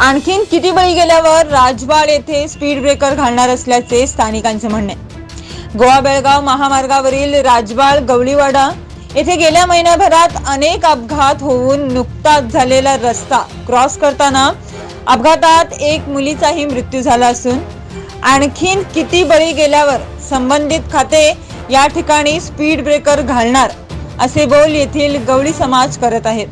आणखीन किती बळी गेल्यावर राजवाड येथे स्पीड ब्रेकर घालणार असल्याचे स्थानिकांचे म्हणणे. गोवा बेळगाव महामार्गावरील राजवाड गवळीवाडा येथे गेल्या महिन्याभरात अनेक अपघात होऊन नुकताच झालेला रस्ता क्रॉस करताना अपघातात एक मुलीचाही मृत्यू झाला असून आणखीन किती बळी गेल्यावर संबंधित खाते या ठिकाणी स्पीड ब्रेकर घालणार असे बोल येथील गवळी समाज करत आहेत.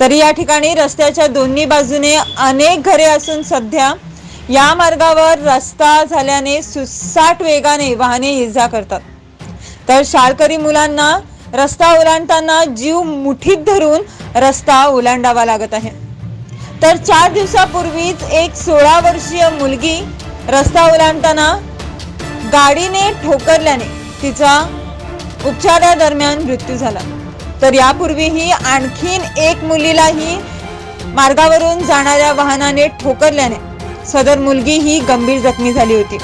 तरी या ठिकाणी रस्त्याच्या दोन्ही बाजूने अनेक घरे असून सध्या या मार्गावर रस्ता झाल्याने सुसाट वेगाने वाहने ये जा करतात. तर शाळकरी मुलांना रस्ता ओलांडताना जीव मुठीत धरून रस्ता ओलांडावा लागत आहे. तर चार दिवसापूर्वीच एक सोळा वर्षीय मुलगी रस्ता ओलांडताना गाडीने ठोकरल्याने तिचा उपचारादरम्यान मृत्यू झाला. तर यापूर्वीही आणखीन एक मुलीलाही मार्गावरून जाणाऱ्या वाहनाने ठोकरल्याने सदर मुलगी ही गंभीर जखमी झाली होती.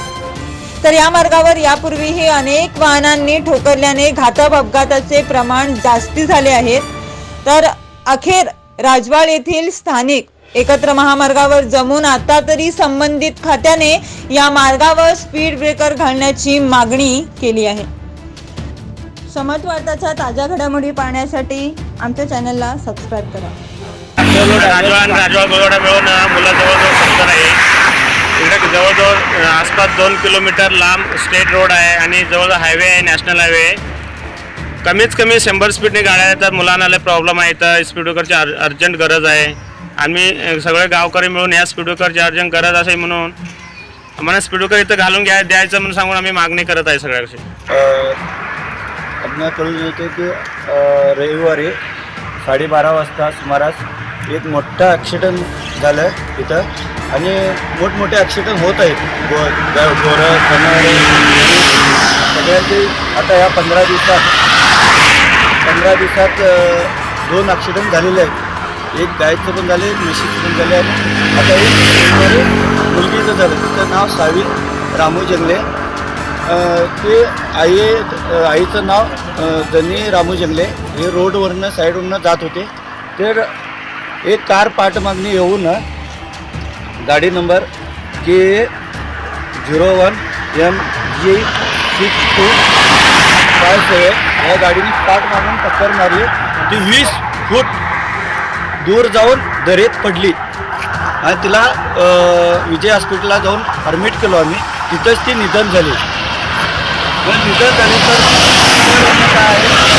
तर या मार्गावर यापूर्वीही अनेक वाहनांनी ठोकरल्याने घातक अपघाताचे प्रमाण जास्ती झाले आहेत तर अखेर राजवाड येथील स्थानिक एकत्र महामार्गावर जमून आता तरी संबंधित खात्याने या मार्गावर स्पीड ब्रेकर घालण्याची मागणी केली आहे. समत वार्ताच्या ताज्या घडामोडी पाहण्यासाठी आमच्या चॅनलला सबस्क्राईब करा. राजवा आणि राजवा गोगडा मिळून मुलं जवळजवळ सत्तर आहे इकडे जवळजवळ आसपास दोन किलोमीटर लांब स्टेट रोड आहे आणि जवळजवळ हायवे आहे नॅशनल हायवे. आहे कमीत कमी शंभर स्पीडने गाड्या येतात मुलांना लय प्रॉब्लेम आहे इथं. स्पीड ब्रेकरची अर अर्जंट गरज आहे. आम्ही सगळे गावकरी मिळून या स्पीड ब्रेकरची अर्जंट गरज असे म्हणून. आम्हाला स्पीड ब्रेकर इथं घालून घ्या द्यायचं म्हणून सांगून आम्ही मागणी करत आहे सगळ्याशी. आपल्याला कळून येते की रविवारी साडेबारा वाजता सुमारास एक मोठा ॲक्सिडेंट झालं तिथं आणि मोठमोठे ॲक्सिडेंट होत आहेत. गो गोरं खणं सगळ्यांचे. आता या पंधरा दिवसात पंधरा दिवसात दोन ॲक्सिडेंट झालेले आहेत. एक गायचं पण झाले एक म्हशीचं पण झाले. आणि आता एक मुलगीचं झालं. तिचं नाव सावी रामू जंगले. ते आई आईचं नाव धनी रामू जंगले. हे रोडवरनं साईडवरनं जात होते. तर एक कार पाठमागणी येऊन गाडी number K zero one M G six two five seven या गाडीने पाठ मारून टक्कर मारली. ती वीस फूट दूर जाऊन दरीत पडली. आणि तिला विजय हॉस्पिटलला जाऊन ॲडमिट केलो आम्ही. तिथंच ती निधन झाली. जर दिसत आले तर काय